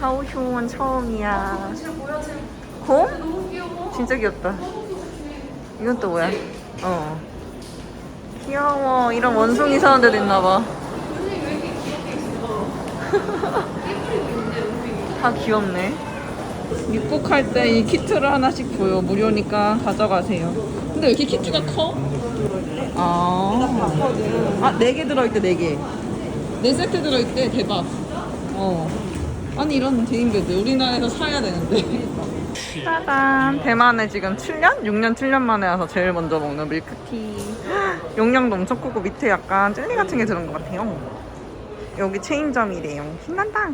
귀엽냐? 곰? 진짜 귀엽다. 이건 또 뭐야? 어. 귀여워. 이런 원숭이 사는 데도 있나봐. 다 귀엽네. 입국할 때 이 키트를 하나씩 줘요. 무료니까 가져가세요. 근데 왜 이렇게 키트가 커? 아, 아, 네 개 들어있대, 네 개. 네 세트 들어있대, 대박. 어. 아니, 이런 대인배드 우리나라에서 사야 되는데. 짜잔. 대만에 지금 7년? 6년, 7년 만에 와서 제일 먼저 먹는 밀크티. 용량도 엄청 크고 밑에 약간 젤리 같은 게 들은 것 같아요. 여기 체인점이래요. 신난다.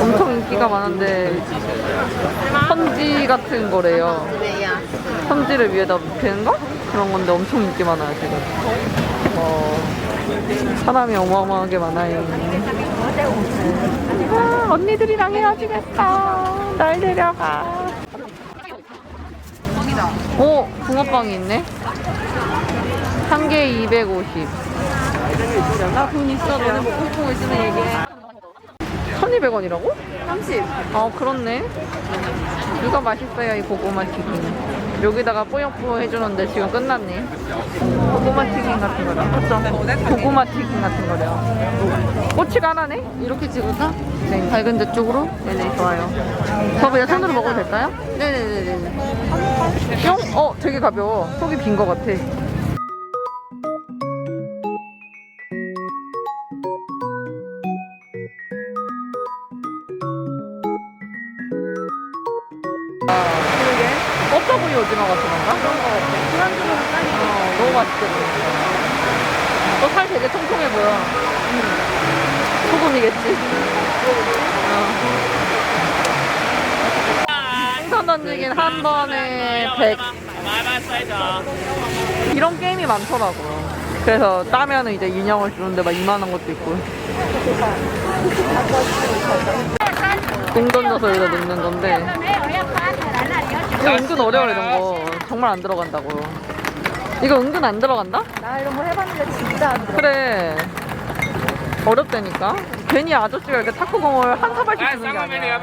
엄청 인기가 많은데 선지 같은 거래요. 선지를 위에다 눕히는 거? 그런 건데 엄청 인기 많아요 지금. 어, 사람이 어마어마하게 많아요. 아, 언니들이랑 헤어지겠어. 날 데려가. 오, 붕어빵이 있네. 한 개에 250. 나돈 있어. 너네 먹고 싶은 거 있으면 얘기해. 1200원이라고? 30. 아, 그렇네. 이거 맛있어요, 이 고구마 튀김. 여기다가 뿌옇뿌옇 해주는데 지금 끝났네. 고구마 튀김 같은 거라. 그쵸? 고구마 튀김 같은 거래요. 꼬치가 하나네? 이렇게 찍을까? 네. 밝은 데 쪽으로? 네네, 좋아요. 저 그냥 손으로 먹어도 될까요? 네네네네. 뿅? 어, 되게 가벼워. 속이 빈 거 같아. 버터구이 오징어 같은 건가? 그런 거 같아. 술안주로 싸니까. 어, 너무 맛있겠다. 너살 되게 통통해 보여. 소금이겠지? 어. 생선 던지긴 한 번에 100. 이런 게임이 많더라고요. 그래서 따면은 이제 인형을 주는데 막 이만한 것도 있고. 공 던져서 여기다 넣는 건데. 이거 은근 어려워 이런 거 정말 안 들어간다고 이거 은근 안 들어간다? 나 이런 거 해봤는데 진짜 안 들어. 그래 어렵다니까 괜히 아저씨가 이렇게 탁구공을 한 사발씩 주는 게 아니야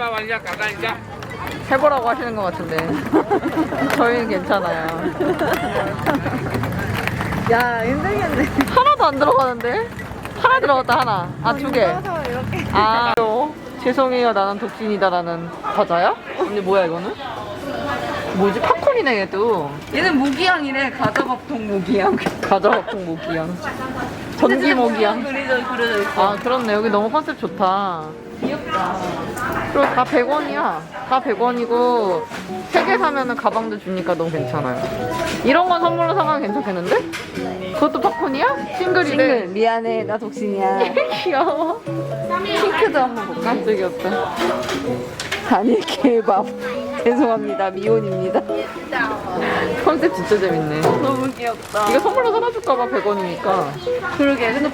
해보라고 하시는 것 같은데 저희는 괜찮아요 야 힘들겠네. 하나도 안 들어가는데? 하나 들어갔다 하나 아 두개 떠서 이렇게. 아 죄송해요 나는 독신이다라는 과자야? 근데 뭐야 이거는? 뭐지 팝콘이네 얘도 얘는 모기향이래. 가자밥통 모기향. 가자밥통 모기향 전기 모기향 그려져 그려져 있어. 아 그렇네 여기 너무 컨셉 좋다 귀엽다. 그리고 다 100원이야 다 100원이고 3개 사면은 가방도 주니까 너무 괜찮아요 이런 건 선물로 사가면 괜찮겠는데? 그것도 팝콘이야? 싱글이래 싱글 미안해 나 독신이야. 귀여워 핑크도 한번 볼까? 깜짝 귀엽다 아니 개밥. 죄송합니다 미혼입니다. 컨셉 진짜 재밌네 너무 귀엽다. 이거 선물로 사다 줄까 봐 100원이니까 그러게 근데